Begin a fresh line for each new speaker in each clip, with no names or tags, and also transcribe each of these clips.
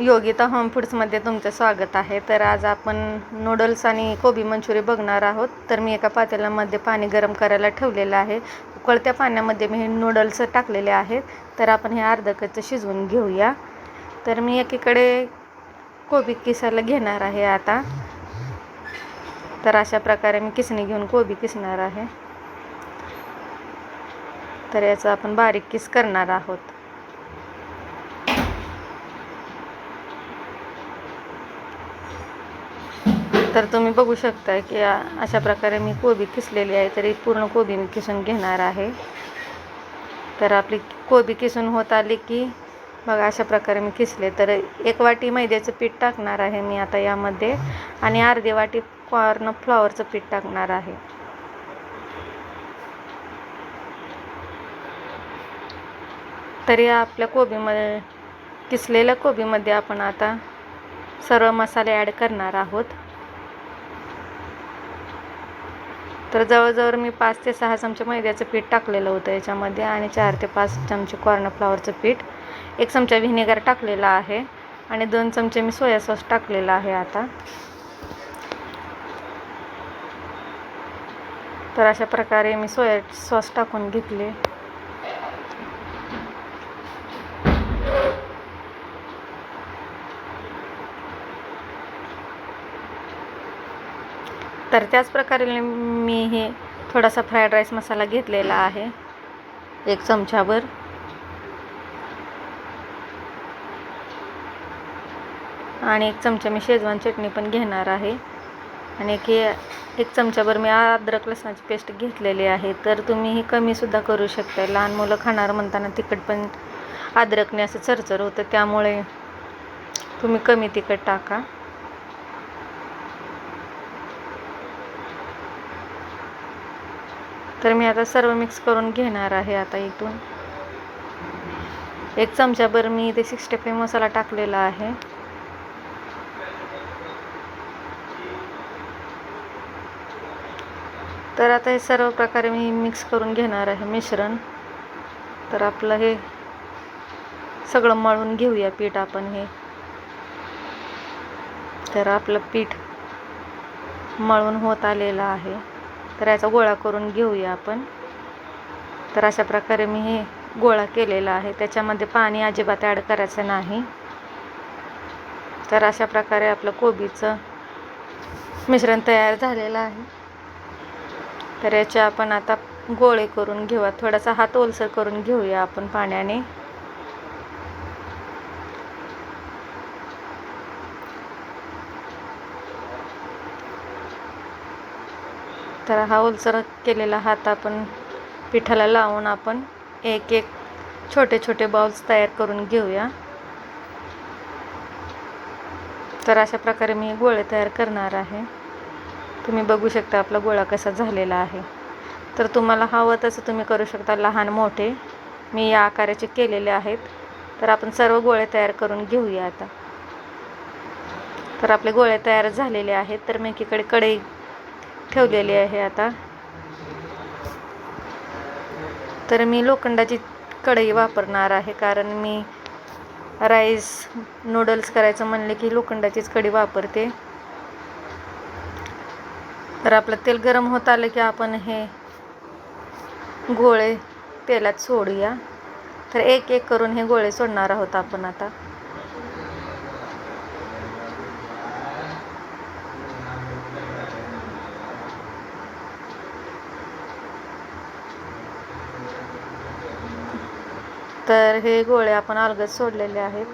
Yogita home फूड्समध्ये तुमचं स्वागत आहे. तर आज आपण नूडल्स आणि कोबी मंचुरी बघणार आहोत. तर मी एका पातेल्यामध्ये पाणी गरम करायला ठेवलेलं आहे. उकळत्या पाण्यामध्ये मी हे नूडल्स टाकलेले आहेत. तर आपण हे अर्ध कच्चं शिजवून घेऊया. तर मी एकीकडे कोबी किसायला घेणार आहे आता. तर अशा प्रकारे मी किसणी घेऊन कोबी किसणार आहे. तर याचं आपण बारीक किस करणार आहोत. तर तुम्ही बघू शकता की अशा प्रकारे मी कोबी किसलेली आहे तरी पूर्ण कोबी मी किसून घेणार आहे. तर आपली कोबी किसून होत आली की बघा अशा प्रकारे मी किसले. तर एक वाटी मैद्याचं पीठ टाकणार आहे मी आता यामध्ये आणि अर्धी वाटी कॉर्न फ्लॉवरचं पीठ टाकणार आहे. तरी या आपल्या कोबीमध्ये किसलेल्या कोबीमध्ये आपण आता सर्व मसाले ॲड करणार आहोत. तर जवळजवळ मी पाच ते सहा चमचे मैद्याचं पीठ टाकलेलं होतं याच्यामध्ये आणि चार ते पाच चमचे कॉर्नफ्लॉवरचं पीठ एक चमचा व्हिनेगर टाकलेला आहे आणि दोन चमचे मी सोया सॉस टाकलेला आहे आता. तर अशा प्रकारे मी सोया सॉस टाकून घेतले. तर त्याच प्रकारे मी हे थोडासा फ्राईड राईस मसाला घेतलेला आहे. एक चमचाभर. आणि एक चमचा मी शेजवान चटणी पण घेणार आहे. आणि एक एक चमचाभर मी अद्रक लसणाची पेस्ट घेतलेली आहे. तर तुम्ही ही कमीसुद्धा करू शकता. लहान मुलं खाणार म्हणताना तिखट पण अद्रकने असं चरचर होतं. त्यामुळे तुम्ही कमी तिखट टाका. तर मी आता सर्व मिक्स करून घेणार आहे आता इथून. एक चमचाभर मी इथे सिक्स्टी फाईव्ह मसाला टाकलेला आहे. तर आता हे सर्व प्रकारे मी मिक्स करून घेणार आहे मिश्रण. तर आपलं हे सगळं मळून घेऊया पीठ आपण हे. तर आपलं पीठ मळून होत आलेलं आहे. तर याचा गोळा करून घेऊया आपण. तर अशा प्रकारे मी हे गोळा केलेला आहे. त्याच्यामध्ये पाणी अजिबात ॲड करायचं नाही. तर अशा प्रकारे आपलं कोबीचं मिश्रण तयार झालेलं आहे. तर याचे आपण आता गोळे करून घेऊया. थोडासा हात ओलसर करून घेऊया आपण पाण्याने. तर हा ओलसर केलेला हात आपण पिठाला लावून आपण एक एक छोटे छोटे बाउल्स तयार करून घेऊया. तर अशा प्रकारे मी गोळे तयार करणार आहे. तुम्ही बघू शकता आपला गोळा कसा झालेला आहे. तर तुम्हाला हवं तसं तुम्ही करू शकता लहान मोठे. मी या आकाराचे केलेले आहेत. तर आपण सर्व गोळे तयार करून घेऊया आता. तर आपले गोळे तयार झालेले आहेत. तर मी एकीकडे कढई ठेवलेली आहे आता. तर मी लोखंडाची कढई वापरणार आहे कारण मी राईस नूडल्स करायचं म्हणले की लोखंडाचीच कढी वापरते. तर आपलं तेल गरम होत आलं की आपण हे गोळे तेलात सोडूया. तर एक एक करून हे गोळे सोडणार आहोत आपण आता. तर हे गोळे आपण अलगद सोडलेले आहेत.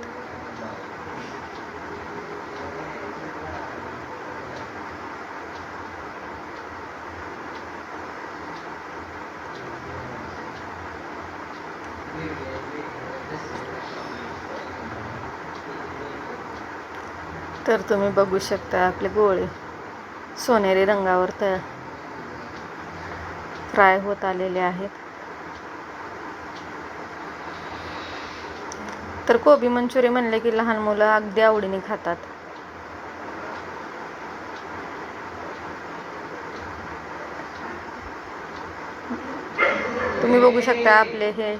तर तुम्ही बघू शकता आपले गोळे सोनेरी रंगावर तर फ्राय होत आलेले आहेत. तर कोबी मंचुरी म्हणले की लहान मुलं अगदी आवडीने खातात. तुम्ही बघू शकता आपले हे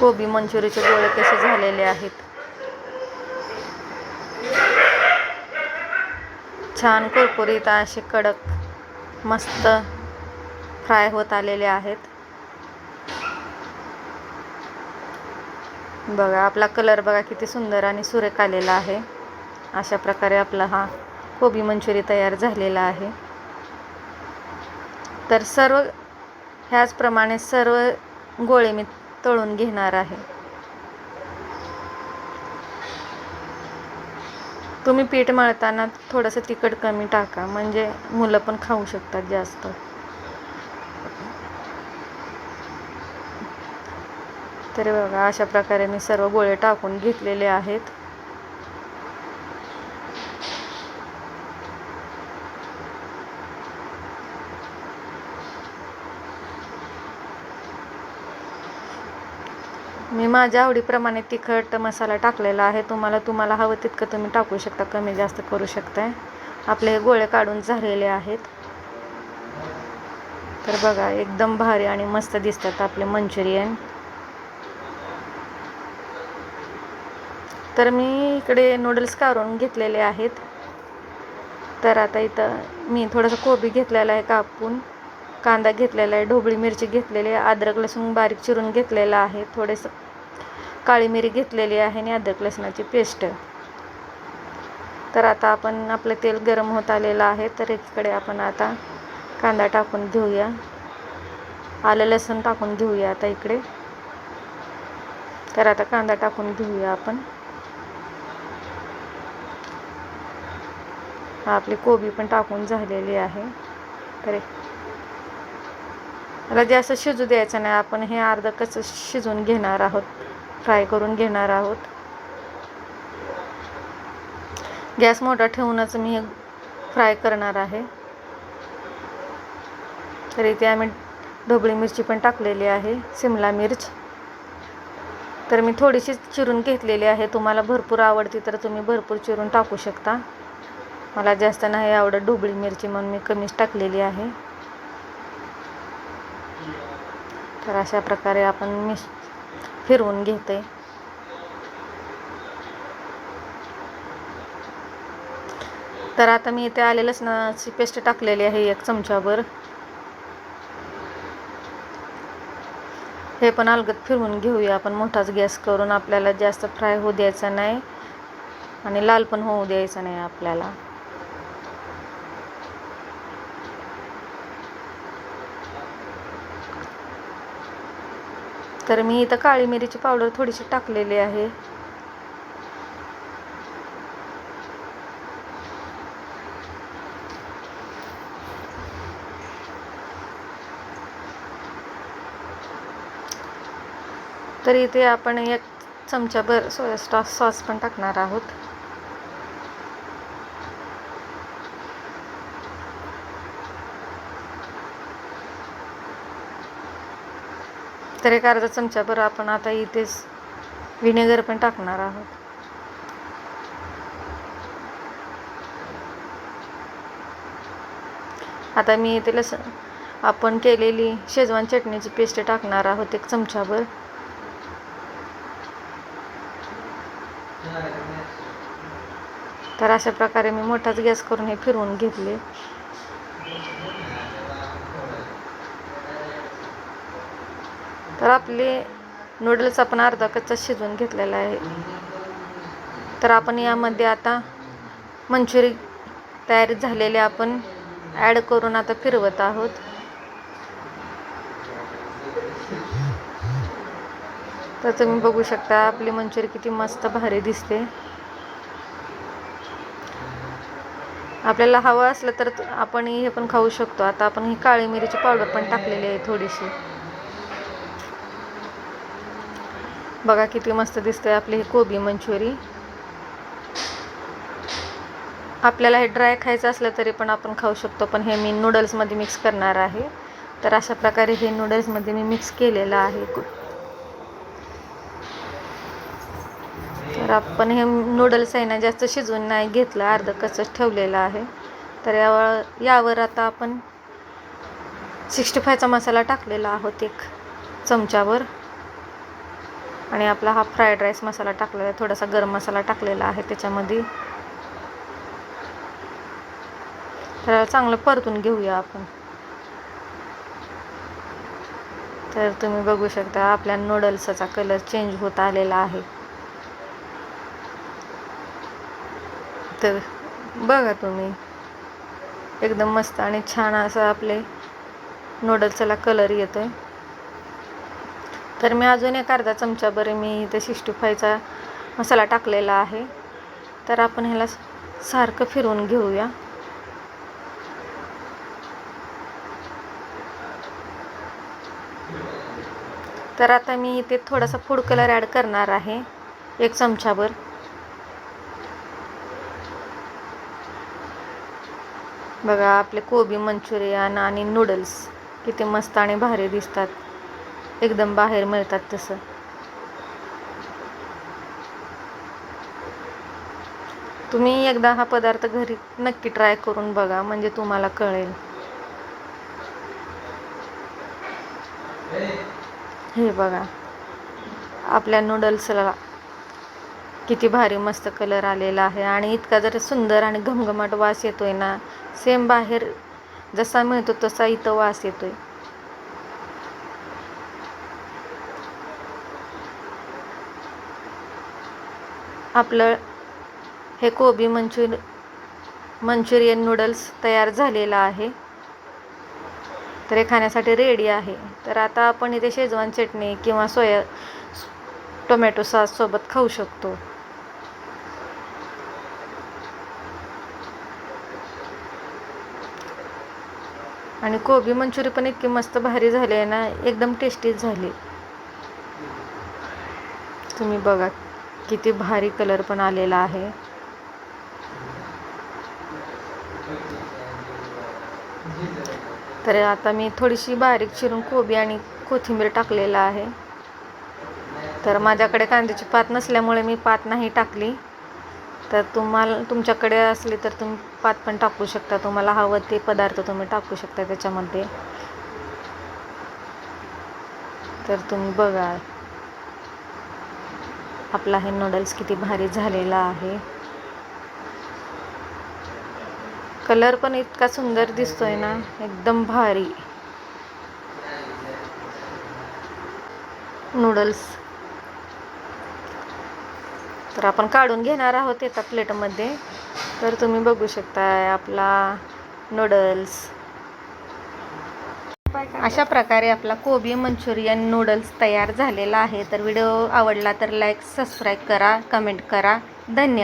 कोबी मंचुरीचे गोळे कसे झालेले आहेत. छान कुरकुरीत असे कडक मस्त फ्राय होत आलेले आहेत. बघा आपला कलर बघा किती सुंदर आणि सुरेख आलेला आहे. अशा प्रकारे आपला हा कोबी मंचुरी तयार झालेला आहे. तर सर्व ह्याचप्रमाणे सर्व गोळे मी तळून घेणार आहे. तुम्ही पीठ मळताना थोडंसं तिखट कमी टाका म्हणजे मुलं पण खाऊ शकतात जास्त. तर बघा अशा प्रकारे मी सर्व गोळे टाकून घेतलेले आहेत. मी माझ्या आवडीप्रमाणे तिखट मसाला टाकलेला आहे. तुम्हाला तुम्हाला हवं तितकं तुम्ही टाकू शकता कमी जास्त करू शकताय. आपले हे गोळे काढून झालेले आहेत. तर बघा एकदम भारी आणि मस्त दिसतात आपले मंचुरियन. तर मी इकडे नूडल्स काढून घेतलेले आहेत. तर आता इथं मी थोडंसं कोबी घेतलेला आहे कापून. कांदा घेतलेला आहे ढोबळी मिरची घेतलेली आहे अद्रक लसूण बारीक चिरून घेतलेला आहे थोडेसं काळी मिरी घेतलेली आहे आणि अद्रक लसणाची पेस्ट. तर आता आपण आपलं तेल गरम होत आलेलं आहे तर इकडे आपण आता कांदा टाकून घेऊया. आलं लसूण टाकून घेऊया आता इकडे. तर आता कांदा टाकून घेऊया आपण. आपली कोबी पण टाकून झालेली आहे. तर त्याला जास्त शिजू द्यायचं नाही आपण हे अर्ध कसं शिजवून घेणार आहोत फ्राय करून घेणार आहोत. गॅस मोठा ठेवूनच मी हे फ्राय करणार आहे. तर इथे आम्ही ढोबळी मिरची पण टाकलेली आहे सिमला मिर्च. तर मी थोडीशी चिरून घेतलेली आहे तुम्हाला भरपूर आवडती तर तुम्ही भरपूर चिरून टाकू शकता. मला जास्त नाही आवडत ढोबळी मिरची म्हणून मी कमीच टाकलेली आहे. तर अशा प्रकारे आपण मिस फिरवून घेते. तर आता मी इथे आले लसणाची पेस्ट टाकलेली आहे एक चमचाभर. हे पण अलगत फिरवून घेऊया आपण. मोठाच गॅस करून आपल्याला जास्त फ्राय होऊ द्यायचा नाही आणि लाल पण होऊ द्यायचा नाही आपल्याला. तर मी इथं काळी मिरीची पावडर थोडीशी टाकलेली आहे. तर इथे आपण एक चमचाभर सोया सॉस सॉस पण टाकणार आहोत. तर एक अर्धा चमचाभर आपण आता इथेच व्हिनेगर पण टाकणार आहोत. आता मी इथे लस आपण केलेली शेजवान चटणीची पेस्ट टाकणार आहोत एक चमचाभर. तर अशा प्रकारे मी मोठाच गॅस करून हे फिरवून घेतले. तर आपले नूडल्स आपण अर्धा कच्चा शिजवून घेतलेला आहे. तर आपण यामध्ये आता मंचुरी तयार झालेले आपण ॲड करून आता फिरवत आहोत. तर तुम्ही बघू शकता आपली मंचुरी किती मस्त भारी दिसते. आपल्याला हवं असलं तर आपण हे पण खाऊ शकतो. आता आपण ही काळी मिरीची पावडर पण टाकलेली आहे थोडीशी. बघा किती मस्त दिसते आपली ही कोबी मंचुरी. आपल्याला हे ड्राय खायचं असलं तरी पण आपण खाऊ शकतो पण हे मी नूडल्समध्ये मिक्स करणार आहे. तर अशा प्रकारे हे नूडल्समध्ये मी मिक्स केलेलं आहे. तर आपण हे नूडल्स आहे ना जास्त शिजवून नाही घेतलं अर्धं कसंच ठेवलेलं आहे. तर यावर यावर आता आपण सिक्स्टी फायचा मसाला टाकलेला आहोत एक चमच्यावर आणि आपला हा फ्राईड राईस मसाला टाकलेला आहे थोडासा गरम मसाला टाकलेला आहे त्याच्यामध्ये. तर चांगलं परतून घेऊया आपण. तर तुम्ही बघू शकता आपल्या नूडल्सचा कलर चेंज होत आलेला आहे. तर बघा तुम्ही एकदम मस्त आणि छान असं आपले नूडल्सला कलर येतो आहे तर मी अजून एक अर्धा चमचाभर मी इथे सिक्स्टी फायचा मसाला टाकलेला आहे. तर आपण ह्याला सारखं फिरवून घेऊया. तर आता मी इथे थोडासा फूड कलर ॲड करणार आहे. एक चमचाभर. बघा आपले कोबी मंचुरियन आणि नूडल्स किती मस्त आणि भारी दिसतात. एकदम बाहेर मिळतात तसं. तुम्ही एकदा हा पदार्थ घरी नक्की ट्राय करून बघा म्हणजे तुम्हाला कळेल. हे बघा आपल्या नूडल्सला किती भारी मस्त कलर आलेला आहे आणि इतका जर सुंदर आणि घमघमाट वास येतोय ना सेम बाहेर जसा मिळतो तसा इथं वास येतोय. आपलं हे कोबी मंचुर मंचुरियन नूडल्स तयार झालेलं आहे. तर हे खाण्यासाठी रेडी आहे. तर आता आपण इथे शेजवान चटणी किंवा सोया टोमॅटो सॉससोबत खाऊ शकतो. आणि कोबी मंचुरी पण इतकी मस्त भारी झाली आहे ना एकदम टेस्टी झाली. तुम्ही बघा. किती भारी कलर पण आलेला आहे. तर आता मी थोडीशी बारीक चिरून कोबी आणि कोथिंबीर टाकलेला आहे. तर माझ्याकडे कांद्याची पात नसल्यामुळे मी पात नाही टाकली. तर तुम्हाला तुमच्याकडे असली तर तुम्ही पात पण टाकू शकता. तुम्हाला हवं ते पदार्थ तुम्ही टाकू शकता त्याच्यामध्ये. तर तुम्ही बघा. आपला हे नूडल्स किती भारी झालेला आहे. कलर पण इतका सुंदर दिसतोय ना एकदम भारी. नूडल्स तर आपण काढून घेणार आहोत एका प्लेटमध्ये तर तुम्ही बघू शकता आपला नूडल्स अशा प्रकारे आपला कोबी मंचुरियन नूडल्स तयार झालेला आहे. तर व्हिडिओ आवडला तर लाईक सबस्क्राईब करा कमेंट करा. धन्यवाद.